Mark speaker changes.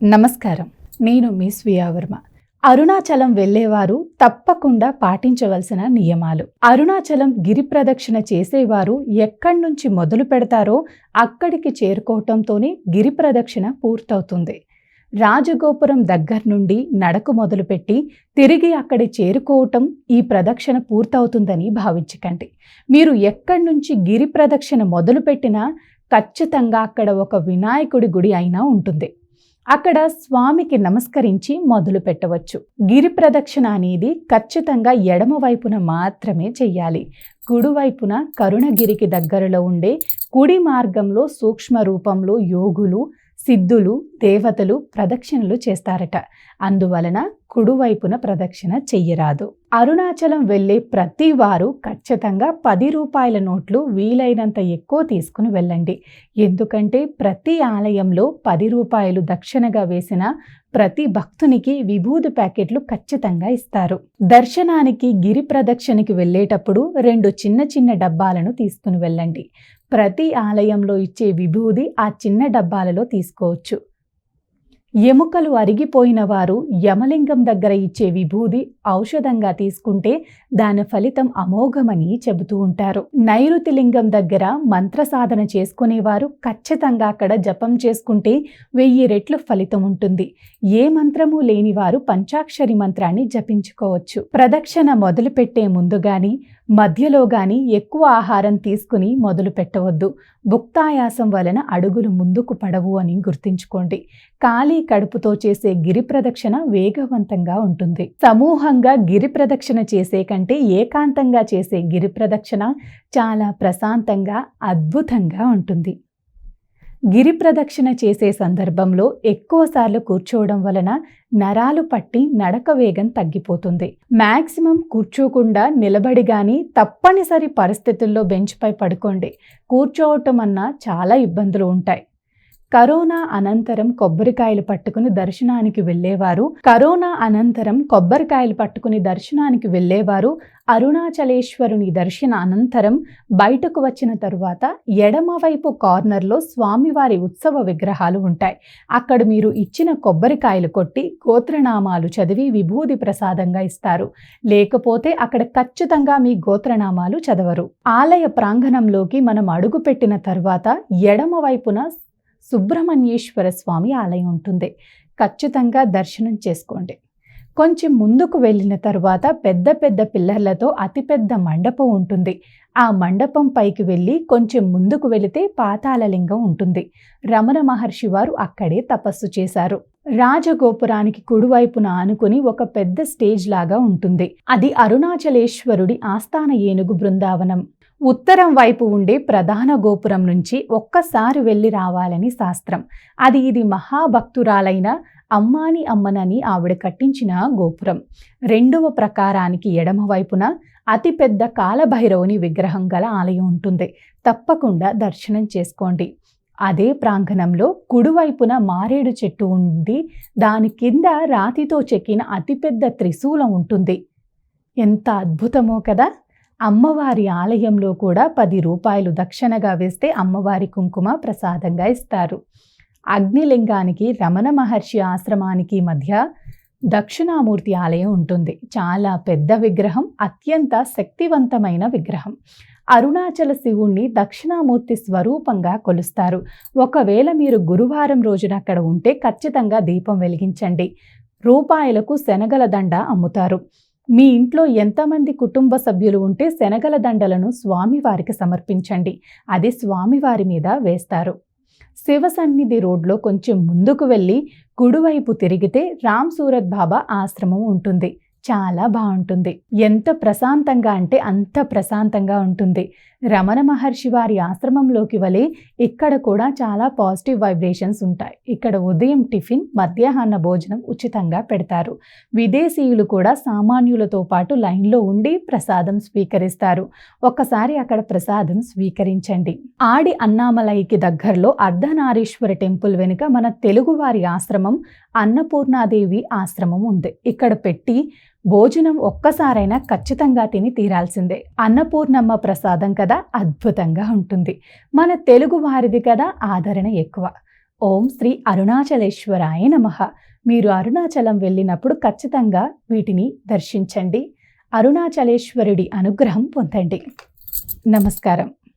Speaker 1: నమస్కారం. నేను మీ స్వీయావర్మ అరుణాచలం వెళ్ళేవారు తప్పకుండా పాటించవలసిన నియమాలు. అరుణాచలం గిరి ప్రదక్షిణ చేసేవారు ఎక్కడి నుంచి మొదలు పెడతారో అక్కడికి చేరుకోవటంతోనే గిరి ప్రదక్షిణ పూర్తవుతుంది. రాజగోపురం దగ్గర నుండి నడక మొదలుపెట్టి తిరిగి అక్కడి చేరుకోవటం ఈ ప్రదక్షిణ పూర్తవుతుందని భావించకండి. మీరు ఎక్కడి నుంచి గిరి ప్రదక్షిణ మొదలుపెట్టినా ఖచ్చితంగా అక్కడ ఒక వినాయకుడి గుడి అయినా ఉంటుంది. అక్కడ స్వామికి నమస్కరించి మొదలు పెట్టవచ్చు. గిరి ప్రదక్షిణ అనేది ఖచ్చితంగా ఎడమ వైపున మాత్రమే చెయ్యాలి. కుడివైపున కరుణగిరికి దగ్గరలో ఉండే కుడి మార్గంలో సూక్ష్మ రూపంలో యోగులు సిద్ధులు దేవతలు ప్రదక్షిణలు చేస్తారట. అందువలన కుడివైపున ప్రదక్షిణ చెయ్యరాదు. అరుణాచలం వెళ్ళే ప్రతి వారు ఖచ్చితంగా పది రూపాయల నోట్లు వీలైనంత ఎక్కువ తీసుకుని వెళ్ళండి. ఎందుకంటే ప్రతి ఆలయంలో పది రూపాయలు దక్షిణగా వేసిన ప్రతి భక్తునికి విభూది ప్యాకెట్లు ఖచ్చితంగా ఇస్తారు. దర్శనానికి గిరి ప్రదక్షిణకి వెళ్ళేటప్పుడు రెండు చిన్న చిన్న డబ్బాలను తీసుకుని వెళ్ళండి. ప్రతి ఆలయంలో ఇచ్చే విభూది ఆ చిన్న డబ్బాలలో తీసుకోవచ్చు. ఎముకలు అరిగిపోయిన వారు యమలింగం దగ్గర ఇచ్చే విభూది ఔషధంగా తీసుకుంటే దాని ఫలితం అమోఘమని చెబుతూ ఉంటారు. నైరుతి లింగం దగ్గర మంత్ర సాధన చేసుకునేవారు ఖచ్చితంగా అక్కడ జపం చేసుకుంటే వెయ్యి రెట్లు ఫలితం ఉంటుంది. ఏ మంత్రము లేని వారు పంచాక్షరి మంత్రాన్ని జపించుకోవచ్చు. ప్రదక్షిణ మొదలుపెట్టే ముందు గాని మధ్యలో గాని ఎక్కువ ఆహారం తీసుకుని మొదలు పెట్టవద్దు. భుక్తాయాసం వలన అడుగులు ముందుకు పడవు అని గుర్తుంచుకోండి. ఖాళీ కడుపుతో చేసే గిరి ప్రదక్షిణ వేగవంతంగా ఉంటుంది. సమూహంగా గిరి ప్రదక్షిణ చేసే కంటే ఏకాంతంగా చేసే గిరి ప్రదక్షిణ చాలా ప్రశాంతంగా అద్భుతంగా ఉంటుంది. గిరి ప్రదక్షిణ చేసే సందర్భంలో ఎక్కువసార్లు కూర్చోవడం వలన నరాలు పట్టి నడక వేగం తగ్గిపోతుంది. మ్యాక్సిమం కూర్చోకుండా నిలబడి గాని తప్పనిసరి పరిస్థితుల్లో బెంచ్పై పడుకోండి. కూర్చోవటం అన్నా చాలా ఇబ్బందులు ఉంటాయి. కరోనా అనంతరం కొబ్బరికాయలు పట్టుకుని దర్శనానికి వెళ్ళేవారు. కరోనా అనంతరం కొబ్బరికాయలు పట్టుకుని దర్శనానికి వెళ్ళేవారు. అరుణాచలేశ్వరుని దర్శన అనంతరం బయటకు వచ్చిన తరువాత ఎడమవైపు కార్నర్లో స్వామివారి ఉత్సవ విగ్రహాలు ఉంటాయి. అక్కడ మీరు ఇచ్చిన కొబ్బరికాయలు కొట్టి గోత్రనామాలు చదివి విభూది ప్రసాదంగా ఇస్తారు. లేకపోతే అక్కడ ఖచ్చితంగా మీ గోత్రనామాలు చదవరు. ఆలయ ప్రాంగణంలోకి మనం అడుగుపెట్టిన తర్వాత ఎడమవైపున సుబ్రహ్మణ్యేశ్వర స్వామి ఆలయం ఉంటుంది. ఖచ్చితంగా దర్శనం చేసుకోండి. కొంచెం ముందుకు వెళ్ళిన తరువాత పెద్ద పెద్ద పిల్లర్లతో అతిపెద్ద మండపం ఉంటుంది. ఆ మండపం పైకి వెళ్ళి కొంచెం ముందుకు వెళితే పాతాళలింగం ఉంటుంది. రమణ మహర్షి వారు అక్కడే తపస్సు చేశారు. రాజగోపురానికి కుడివైపున ఆనుకుని ఒక పెద్ద స్టేజ్ లాగా ఉంటుంది. అది అరుణాచలేశ్వరుడి ఆస్థాన ఏనుగు బృందావనం. ఉత్తరం వైపు ఉండే ప్రధాన గోపురం నుంచి ఒక్కసారి వెళ్ళి రావాలని శాస్త్రం. అది ఇది మహాభక్తురాలైన అమ్మాని అమ్మనని ఆవిడ కట్టించిన గోపురం. రెండవ ప్రకారానికి ఎడమ వైపున అతిపెద్ద కాలభైరవుని విగ్రహం గల ఆలయం ఉంటుంది. తప్పకుండా దర్శనం చేసుకోండి. అదే ప్రాంగణంలో కుడివైపున మారేడు చెట్టు ఉంది. దాని కింద రాతితో చెక్కిన అతిపెద్ద త్రిశూలం ఉంటుంది. ఎంత అద్భుతమో కదా! అమ్మవారి ఆలయంలో కూడా పది రూపాయలు దక్షిణగా వేస్తే అమ్మవారి కుంకుమ ప్రసాదంగా ఇస్తారు. అగ్నిలింగానికి రమణ మహర్షి ఆశ్రమానికి మధ్య దక్షిణామూర్తి ఆలయం ఉంటుంది. చాలా పెద్ద విగ్రహం అత్యంత శక్తివంతమైన విగ్రహం. అరుణాచల శివుణ్ణి దక్షిణామూర్తి స్వరూపంగా కొలుస్తారు. ఒకవేళ మీరు గురువారం రోజున అక్కడ ఉంటే ఖచ్చితంగా దీపం వెలిగించండి. రూపాయలకు శనగల దండ అమ్ముతారు. మీ ఇంట్లో ఎంతమంది కుటుంబ సభ్యులు ఉంటే శనగల దండలను స్వామివారికి సమర్పించండి. అది స్వామివారి మీద వేస్తారు. శివ సన్నిధి రోడ్లో కొంచెం ముందుకు వెళ్ళి కుడివైపు తిరిగితే రామ్ సూరత్ బాబా ఆశ్రమం ఉంటుంది. చాలా బాగుంటుంది. ఎంత ప్రశాంతంగా అంటే అంత ప్రశాంతంగా ఉంటుంది. రమణ మహర్షి వారి ఆశ్రమంలోకి వలె ఇక్కడ కూడా చాలా పాజిటివ్ వైబ్రేషన్స్ ఉంటాయి. ఇక్కడ ఉదయం టిఫిన్ మధ్యాహ్న భోజనం ఉచితంగా పెడతారు. విదేశీయులు కూడా సామాన్యులతో పాటు లైన్లో ఉండి ప్రసాదం స్వీకరిస్తారు. ఒక్కసారి అక్కడ ప్రసాదం స్వీకరించండి. ఆడి అన్నామలైకి దగ్గరలో అర్ధనారీశ్వర టెంపుల్ వెనుక మన తెలుగువారి ఆశ్రమం అన్నపూర్ణాదేవి ఆశ్రమం ఉంది. ఇక్కడ పెట్టి భోజనం ఒక్కసారైనా ఖచ్చితంగా తిని తీరాల్సిందే. అన్నపూర్ణమ్మ ప్రసాదం కదా అద్భుతంగా ఉంటుంది. మన తెలుగు వారిది కదా ఆదరణ ఎక్కువ. ఓం శ్రీ అరుణాచలేశ్వరాయ నమ. మీరు అరుణాచలం వెళ్ళినప్పుడు ఖచ్చితంగా వీటిని దర్శించండి. అరుణాచలేశ్వరుడి అనుగ్రహం పొందండి. నమస్కారం.